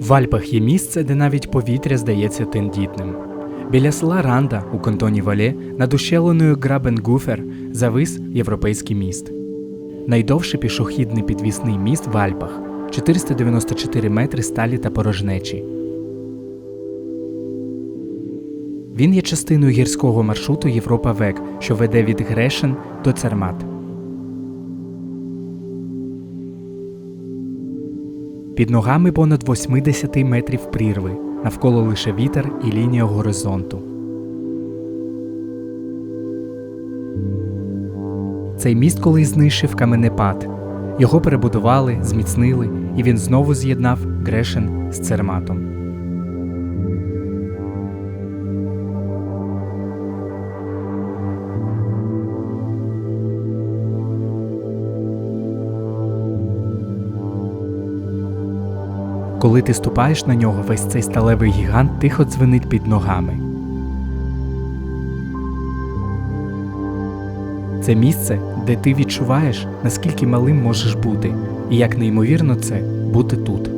В Альпах є місце, де навіть повітря здається тендітним. Біля села Ранда у кантоні Вале над ущелиною Грабенгуфер завис європейський міст. Найдовший пішохідний підвісний міст в Альпах 494 метри сталі та порожнечі. Він є частиною гірського маршруту Європа Век, що веде від Грешен до Цермат. Під ногами понад 80 метрів прірви, навколо лише вітер і лінія горизонту. Цей міст колись знищив каменепад. Його перебудували, зміцнили, і він знову з'єднав Грешен з Церматом. Коли ти ступаєш на нього, весь цей сталевий гігант тихо дзвенить під ногами. Це місце, де ти відчуваєш, наскільки малим можеш бути, і як неймовірно це бути тут.